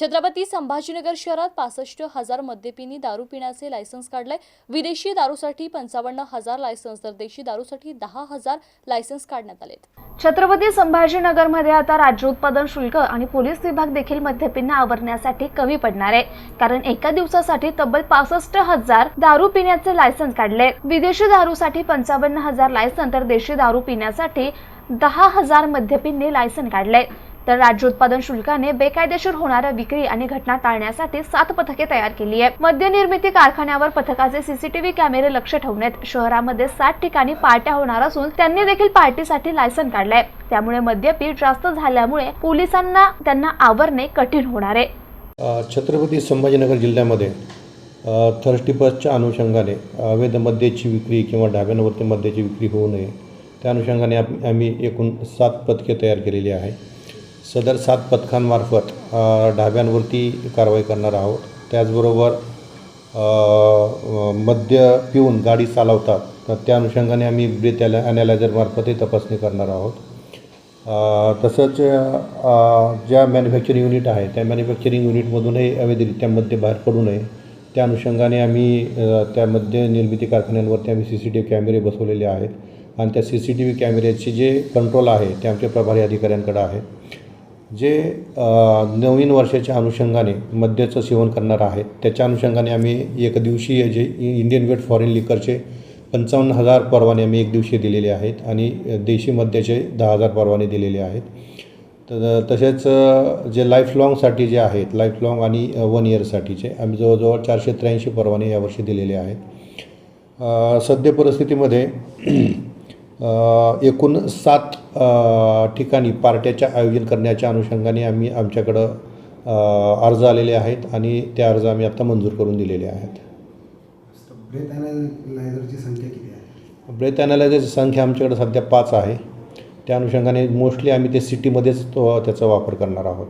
छत्रपती संभाजीनगर शहरात पासष्ट हजार मद्यपिनी दारू पिण्याचे लायसन्स काढले विदेशी दारूसाठी पंचावन्न हजार लायसन्स तर देशी दारूसाठी दहा हजार लायसन्स काढण्यात आलेत. छत्रपती संभाजीनगरमध्ये आता राज्य उत्पादन शुल्क आणि पोलीस विभाग देखील मद्यपींना आवरण्यासाठी कमी पडणार आहे. कारण एका दिवसासाठी तब्बल पासष्ट हजार दारू पिण्याचे लायसन्स काढले विदेशी दारूसाठी पंचावन्न हजार लायसन तर देशी दारू पिण्यासाठी दहा हजार मद्यपींनी लायसन काढले तर राज्य उत्पादन शुल्काने बेकायदेशीर होणाऱ्या विक्री आणि घटना टाळण्यासाठी सात पथके तयार केली आहे मद्य निर्मिती कारखान्यावर पथकाचे सीसीटीव्ही कॅमेरे लक्ष ठेवण्यात शहरामध्ये सात ठिकाणी पार्ट्या होणार असून त्यांनी देखील पार्टीसाठी लायसन काढलंय. त्यामुळे मद्यपी जास्त झाल्यामुळे पोलिसांना त्यांना आवरणे कठीण होणार आहे. छत्रपती संभाजीनगर जिल्ह्यामध्ये थर्स्टी बसच्या अनुषंगाने अवैध मद्याची विक्री किंवा ढाब्यांवरती मद्याची विक्री होऊ नये त्या अनुषंगाने आम्ही एकूण सात पथके तयार केलेली आहे. सदर सात पथकांमार्फत ढाब्यांवरती कारवाई करणार आहोत. त्याचबरोबर मद्य पिऊन गाडी चालवतात तर त्या अनुषंगाने आम्ही ब्रेथ ॲला ॲनालायझरमार्फतही तपासणी करणार आहोत. तसंच ज्या मॅन्युफॅक्चरिंग युनिट आहे त्या मॅन्युफॅक्चरिंग युनिटमधूनही अवैधरित्या मद्य बाहेर पडू नये. त्या अनुषंगाने आम्ही त्या मद्य निर्मिती कारखान्यांवरती आम्ही सी सी टी व्ही कॅमेरे बसवलेले आहेत. आणि त्या सी सी टी व्ही कॅमेऱ्याचे जे कंट्रोल आहे ते आमच्या प्रभारी अधिकाऱ्यांकडे आहे. जे नवीन वर्षाच्या अनुषंगाने मद्याचं सेवन करणार आहेत त्याच्या अनुषंगाने आम्ही एक दिवशीय जे इ- इंडियन गेट फॉरेन लिकरचे पंचावन्न हजार परवाने आम्ही एक दिवशी दिलेले आहेत आणि देशी मद्याचे दहा हजार परवाने दिलेले आहेत. तर तसेच जे लाईफ लाँगसाठी जे आहेत लाईफ लाँग आणि वन इयरसाठीचे आम्ही जवळजवळ चारशे त्र्याऐंशी परवाने यावर्षी दिलेले आहेत. सद्य परिस्थितीमध्ये एकूण सात ठिकाणी पार्ट्याच्या आयोजन करण्याच्या अनुषंगाने आम्ही आमच्याकडं अर्ज आलेले आहेत आणि ते अर्ज आम्ही आत्ता मंजूर करून दिलेले आहेत. ब्रेथ ॲनालायझरची संख्या किती आहे? ब्रेथ ॲनालायझरची संख्या आमच्याकडे सध्या पाच आहे. त्या अनुषंगाने मोस्टली आम्ही ते सिटीमध्येच तो त्याचा वापर करणार आहोत.